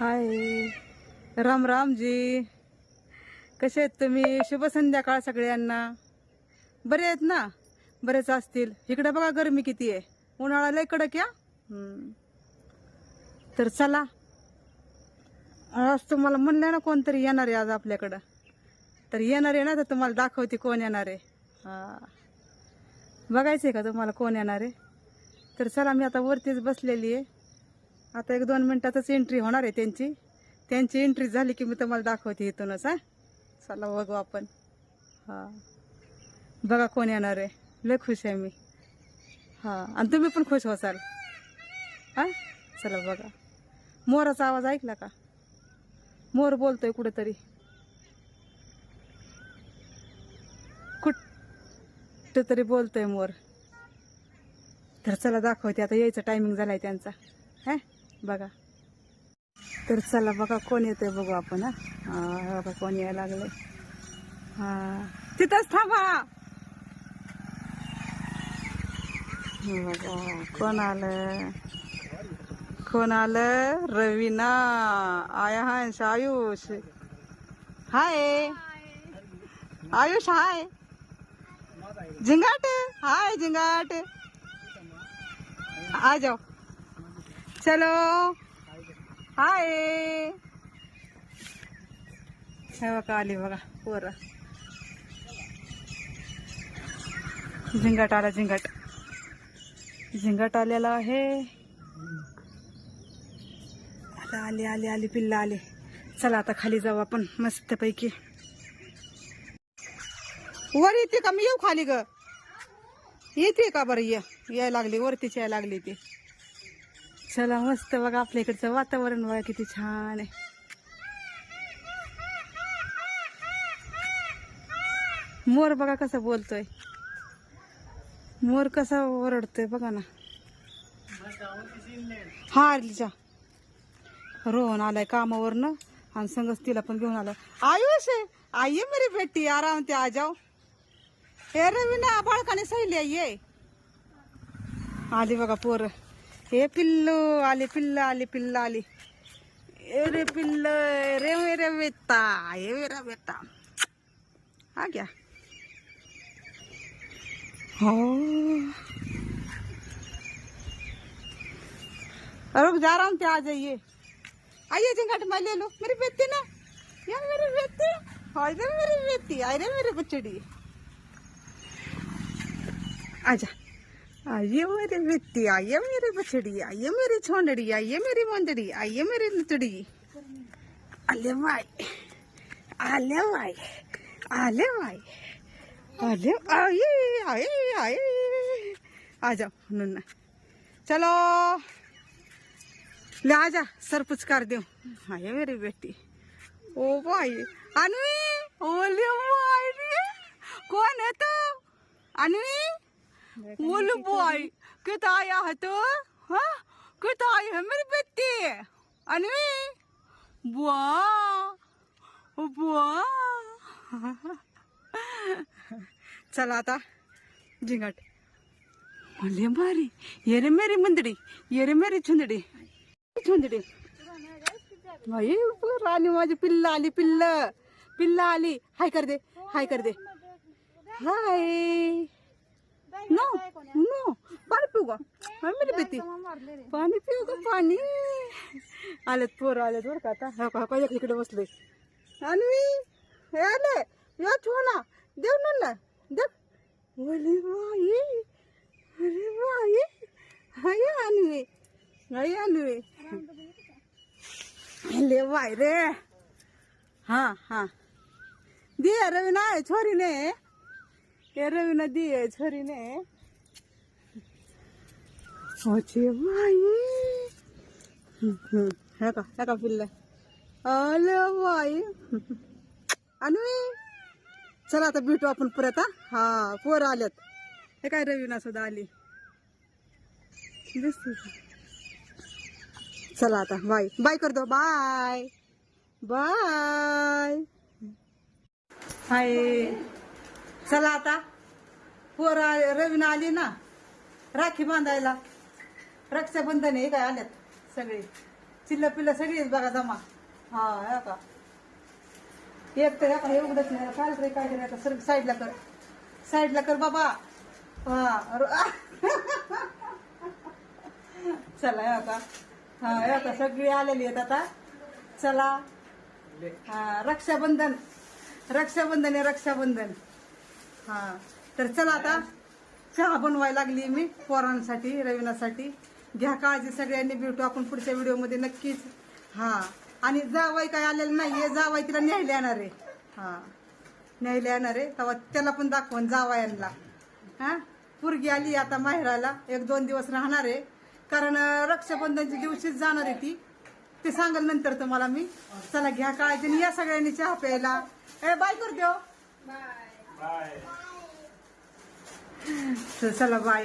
हाय. राम राम जी. कसे आहेत तुम्ही? शुभ संध्याकाळ सगळ्यांना. बरे आहेत ना? बरेच असतील. इकडे बघा गरमी किती आहे. उन्हाळा लय कडक या तर चला. आज तुम्हाला म्हणलं ना कोणतरी येणार आहे आज आपल्याकडं. तर येणार आहे ना तर तुम्हाला दाखवते कोण येणार आहे. हा. बघायचं आहे का तुम्हाला कोण येणार आहे? तर चला मी आता वरतीच बसलेली आहे. आता एक दोन मिनिटातच एंट्री होणार आहे त्यांची. त्यांची एंट्री झाली की मी तुम्हाला दाखवते इथूनच हा? चला बघू आपण. हा. बघा कोण येणार आहे. लय खुश आहे मी. हा. आणि तुम्ही पण खुश होसाल. हा? चला बघा. मोराचा आवाज ऐकला का? मोर बोलतोय कुठेतरी. कुठं तरी बोलतोय मोर. तर चला दाखवते. आता यायचं टायमिंग झालाय त्यांचा. हा? बघा. तर चला बघा कोण येतंय बघू आपण हा. बघा कोण यायला लागलंय हा. तिथंच थांबा. बघा कोण आलं? कोण आलं? रवीना. आया हंस आयुष. हाय. आयुष हाय. झिंगाट. हाय झिंगाट. आ जाओ चलो हाय. हे बघा आली बघा पोर. झिंगाट आला झिंगाट. झिंगाट आलेला आहे. आता आले आले आले पिल्ला आले. चला आता खाली जाऊ आपण मस्तपैकी. वर येते का? मी येऊ खाली ग. येते का बरं? ये यायला लागली वरतीच यायला लागली ती. चला मस्त बघा आपल्या इकडचं वातावरण बघा किती छान आहे. मोर बघा कसा बोलतोय. मोर कसा ओरडतोय बघा ना. हा अर्लीचा रोहन आलाय कामावरनं आणि संगच तिला पण घेऊन आलं आयुष आहे. आइये मेरी बेटी आराम ते आ जाओ. हे रवीना बाळकाने सैली ये. आली बघा पोर. हे पिल्लू आले पिल्ल आले पिल्ल आले. रे पिल्ल रे मेरे बेटा हो. ये मेरा बेटा आ गया हो रुक जा रहा हूँ क्या आ जाइए आइए जिंगट मैं ले लो मेरी बेटी ना. यार मेरी बेटी. हाय मेरी बेटी आय रे मेरी बच्चड़ी आजा आइए मेरी बेटी आइए मेरी बछड़ी आइए मेरी छोंडड़ी आइए मेरी मंदड़ी आइए मेरी नतड़ी। आले भाई आले भाई आले भाई आले आइए आइए आइए। आ जाओ नन्ना चलो। ले आजा सर कर दो आइए मेरी बेटी। ओ भाई अनवी ओले भाई रे कौन है तो? अनवी। कितना आया है तो हाँ कितना आई है मेरी बेटी अनवी बुआ बुआ चला आता झिंगट अरे मारी ये रे मेरी मंदड़ी ये रे मेरी छुंदड़ी छुंदड़ी बाई राणी माझी पिल्ला आली पिल्ल पिल्ला आली हाय कर दे हाय कर दे हाय पिऊ का हा मेरी बेटी. पाणी पिऊ का पाणी. आलेत पोरं आलेत बरं का आता. हो का इकडे बसले. अन्वी हे आले. या ना देव ना देव. अरे बाई. अरे बाई. हाय अन्वी. हाय अन्वी. ले बाई रे. हा हा. दिया रवीना छोरीने. हे रवीना दिये छोरीने. ओचे बाई. हे का हे का पिल्ल? अले बाई. अन्वी चला आता भेटू आपण परत हा? पोर आल्यात. हे काय रवीना सुद्धा आली. दिसते चला आता बाय बाय करतो. बाय. बाय. हाय. चला आता. पोर रवीना आली ना? राखी बांधायला. रक्षाबंधन हे काय आल्यात सगळे? चिल्ल पिल्ल सगळीच बघा जमा. हा हे का? एक तर हे उघडत नाही. काय रे काय रे आता सर साईडला कर. साईडला कर बाबा. हा चला हे का हा हे का सगळी आलेली आहेत आता. चला. हा रक्षाबंधन. रक्षाबंधन आहे रक्षाबंधन. हा. तर चला आता चहा बनवायला लागली मी पोरांसाठी रविनासाठी. घ्या काळजी सगळ्यांनी भेटू आपण पुढच्या व्हिडिओमध्ये नक्कीच. हा. आणि जावाई काय आलेलं नाहीये जावाई तिला न्यायला येणार आहे. हा. न्यायला येणार आहे तेव्हा त्याला पण दाखवून जावायांना. हा? पुरगी आली आता माहेराला एक दोन दिवस राहणार आहे. कारण रक्षाबंधनच्या दिवशीच जाणार आहे ती. ते सांगाल नंतर तुम्हाला मी. चला घ्या काळजी आणि या सगळ्यांनी चहा प्यायला. ए बाय करते हो. बाय. तर चला बाय.